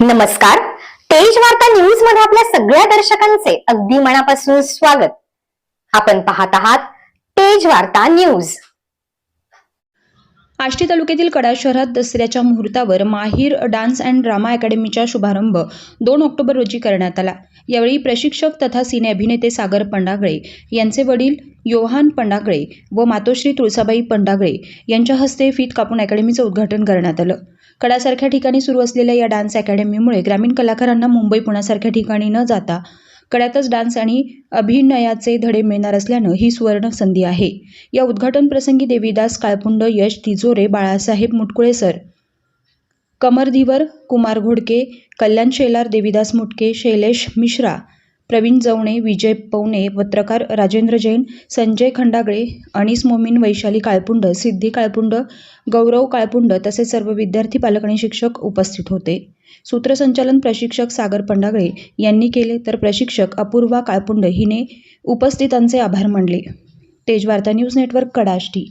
नमस्कार. तेज वार्ता न्यूजमध्ये आपल्या सगळ्या दर्शकांचे अगदी मनापासून स्वागत. आपण पाहत आहात तेज वार्ता न्यूज आष्टी तालुक्यातील कडा शहरात दसऱ्याच्या मुहूर्तावर माहीर डान्स अँड ड्रामा अकॅडमीचा शुभारंभ दोन ऑक्टोबर रोजी करण्यात आला. यावेळी प्रशिक्षक तथा सिने अभिनेते सागर पंडागळे यांचे वडील योहान पंडागळे व मातोश्री तुळसाबाई पंडागळे यांच्या हस्ते फीत कापून अकॅडमीचं उद्घाटन करण्यात आलं. कडासारख्या ठिकाणी सुरू असलेल्या या डान्स अकॅडमीमुळे ग्रामीण कलाकारांना मुंबई पुण्यासारख्या ठिकाणी न जाता कड्यातच डान्स आणि अभिनयाचे धडे मिळणार असल्यानं ही सुवर्ण संधी आहे. या उद्घाटन प्रसंगी देवीदास काळपुंड यश तिजोरे बाळासाहेब मुटकुळे सर कमरधीवर कुमार घोडके कल्याण शेलार देवीदास मुटके शैलेश मिश्रा प्रवीण जवणे विजय पवणे पत्रकार राजेंद्र जैन संजय खंडागळे अनिस मोमीन वैशाली काळपुंड सिद्धी काळपुंड गौरव काळपुंड तसेच सर्व विद्यार्थी पालक आणि शिक्षक उपस्थित होते. सूत्रसंचालन प्रशिक्षक सागर पंडागळे यांनी केले तर प्रशिक्षक अपूर्वा काळपुंड हिने उपस्थितांचे आभार मानले. तेजवार्ता न्यूज नेटवर्क कडाष्टी.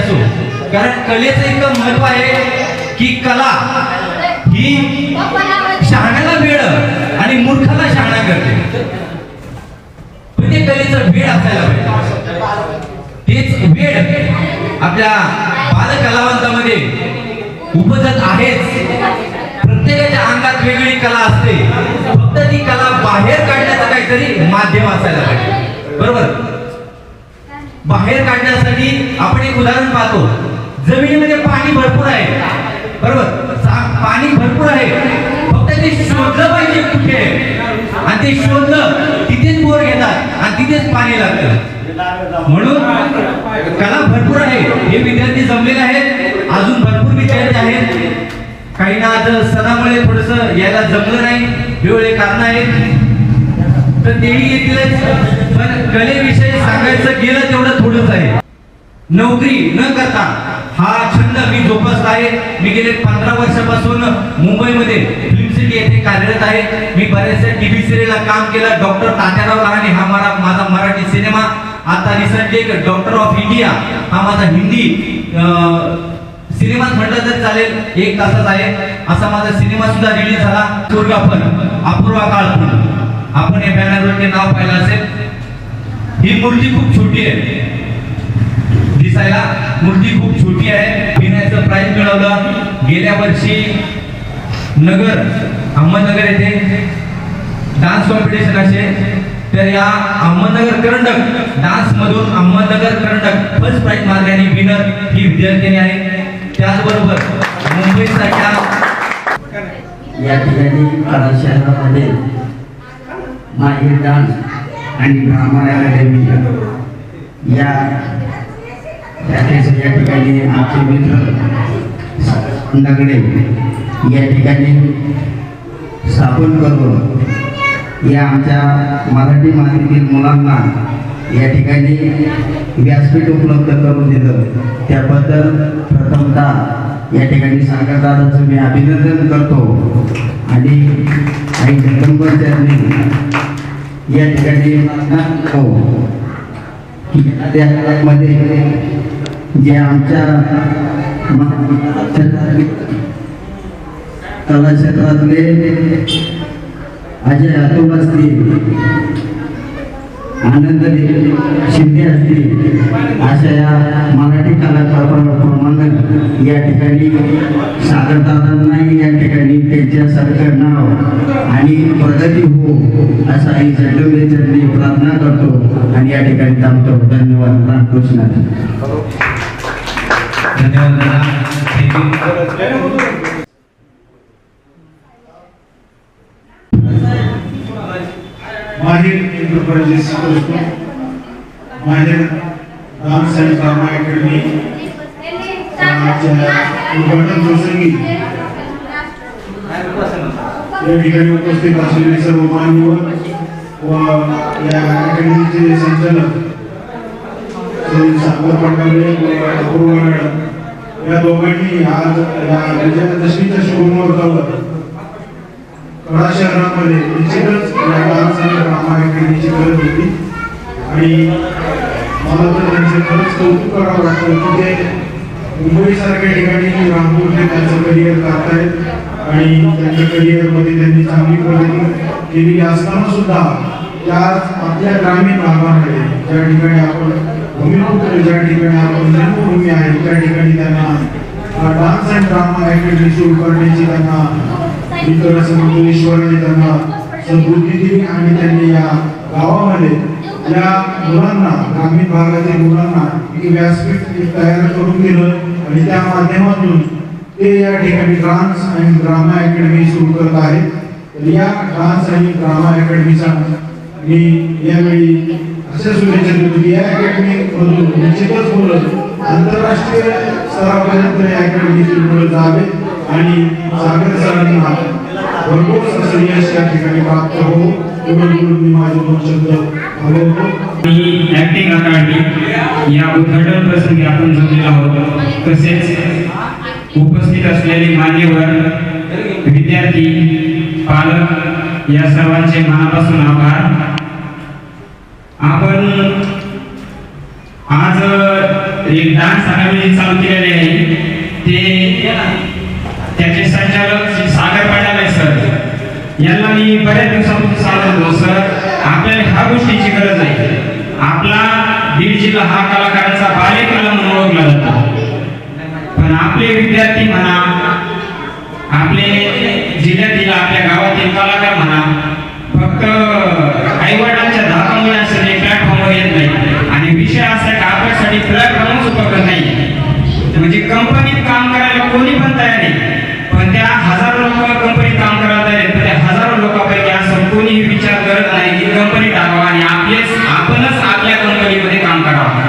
असो कारण कलेचं इतकं महत्त्व आहे की कला ही शहाण्याला वेळ आणि मूर्खाला शहाणा करते. पण ते कलेचं वेळ असायला पाहिजे. तेच वेळ आपल्या बालकलावंतामध्ये उपजत आहेच. प्रत्येकाच्या अंगात वेगळी कला असते. फक्त ती कला बाहेर काढण्याचं काहीतरी माध्यम असायला पाहिजे. बरोबर? बाहेर काढण्यासाठी आपण एक उदाहरण पाहतो. जमिनीमध्ये पाणी भरपूर आहे. बरोबर? पाणी भरपूर आहे. फक्त ते शोधलं पाहिजे कुठे आणि ते शोधलं तिथेच बोर घेतात आणि तिथेच पाणी लागतं. म्हणून कला भरपूर आहे. हे विद्यार्थी जमलेले आहेत. अजून भरपूर विद्यार्थी आहेत. काही ना आज सणामुळे थोडस यायला जमलं नाही. वेगवेगळे कारण आहेत तर तेही येतीलच. पण कलेविषयी सांगायचं गेलं तेवढं थोडंच आहे. नोकरी न करता हा छंद मी जोपासत आहे. मी गेले पंधरा वर्षापासून मुंबईमध्ये फिल्म सिटी येथे कार्यरत आहे. मी बऱ्याचशा टीव्ही सिरियलला काम केलं. डॉक्टर तात्याराव लहाने हा मला माझा मराठी सिनेमा. आता रिसेंटली एक डॉक्टर ऑफ इंडिया हा माझा हिंदी अं, सिनेमात म्हटलं तर चालेल. एक तासाच आहे. असा माझा सिनेमा सुद्धा रिलीज झाला. दुर्गापन अपूर्वा काळपूर. आपण या बॅनरवरती नाव पाहिलं असेल. ही मूर्ती खूप छोटी आहे. दिसायला मूर्ती खूप छोटी आहे. पिण्याचं प्राईज मिळवलं. गेल्या वर्षी नगर अहमदनगर येथे डान्स कॉम्पिटिशन असे. तर या अहमदनगर करंडक डान्समधून अहमदनगर करंडक फर्स्ट प्राईज मारल्याने विनर ही विद्यार्थिनी आहे. त्याचबरोबर मुंबईसारख्या या ठिकाणी शहरामध्ये माहिर डान्स आणि ड्रामा अकॅडमी या या ठिकाणी या ठिकाणी आमचे मित्र नगडे या ठिकाणी स्थापन करून या आमच्या मराठी मातीतील मुलांना या ठिकाणी व्यासपीठ उपलब्ध करून दिलं. त्याबद्दल प्रथमतः या ठिकाणी सागरदादाचं मी अभिनंदन करतो. आणि काही जगदंबर त्यांनी या ठिकाणी खाऊ. करतो त्या काळामध्ये जे आमच्या कला क्षेत्रातले अजय अतुल असतील आनंद सिद्धी असतील अशा या मराठी कलाकारांप्रमाणे या ठिकाणी सागरदादांनाही या ठिकाणी त्यांच्यासारखं नाव आणि प्रगती हो असा ही जगदंबे प्रार्थना करतो आणि या ठिकाणी थांबतो. धन्यवाद रामकृष्ण. धन्यवाद माहिर एंटरप्राइजेस करतो माहिर डान्स कामा ड्रामा अकॅडमी उद्घाटन प्रसंगी या ठिकाणी उपस्थित असलेले सर्व मान्यवर व या अकॅडमीचे संचालक श्री सागर पाटले व अपूर्व मॅडम. या दोघांनी आज या विजयादशमीच्या शुभमुहूर्तावर कडा शहरामध्ये निश्चितच या डान्स आणि ड्रामा अकॅडमीची गरज होती आणि मला तर त्यांचं खरंच कौतुक करावं वाटतं की ते मुंबईसारख्या ठिकाणी रामपूर ते त्यांचं करिअर करतायत आणि त्यांच्या करिअरमध्ये त्यांनी चांगली प्रगती केलेली असताना सुद्धा त्या आपल्या ग्रामीण भागामध्ये ज्या ठिकाणी आपण भूमिपुत्र ज्या ठिकाणी आपण जन्मभूमी आहे त्या ठिकाणी त्यांना डान्स अँड ड्रामा अकॅडमी सुरू करण्याची त्यांना मी तर असं म्हणतो ईश्वराने त्यांना सद्बुद्धी दिली आणि त्यांनी या गावामध्ये या मुलांना ग्रामीण भागातील मुलांना एक व्यासपीठ तयार करून दिलं आणि त्या माध्यमातून ते या ठिकाणी डान्स आणि ड्रामा अकॅडमी सुरू करत आहेत. या डान्स आणि ड्रामा अकॅडमीचा मी यावेळी अशा शुभेच्छा देतो की या अकॅडमी निश्चितच मुलं आंतरराष्ट्रीय स्तरापर्यंत या अकॅडमीतील मुलं जावे आणि सागर सरांना भरपूर असं यश या ठिकाणी प्राप्त हो एवढं बोलून मी माझे दोन शब्द थांबवतो आणि ऍक्टिंग अकादमी या उद्घाटन प्रसंगी आपण जमलेलो आहोत. तसेच उपस्थित असलेले मान्यवर विद्यार्थी पालक या सर्वांचे मनापासून आभार. आपण आज एक डान्स अकादमी चालू केलेली आहे ते त्याचे संचालक श्री सागर पाटाले सर यांना मी बऱ्याच दिवसापासून होतो सर आपल्याला ह्या गोष्टीची गरज आहे आपला बीड जिल्हा हा कलाकारांचा बालेकला म्हणून ओळखला जातो. पण आपले विद्यार्थी म्हणा आपले जिल्ह्यातील आपल्या गावातील कलाकार म्हणा फक्त आईवडिलांच्या धाकामुळे असं ते प्लॅटफॉर्मवर येत नाही आणि विषय असा आहे की आपल्यासाठी प्लॅटफॉर्मच उपलब्ध नाही म्हणजे कंपनीत काम करायला कोणी पण तयार आहे पण त्या हजारो लोक कंपनीत काम करायला तयार आहेत पण त्या हजारो लोकांपैकी असं कोणीही विचार करत नाही की कंपनी टाकावा आणि आपलेच आपणच आपल्या कंपनीमध्ये काम करावं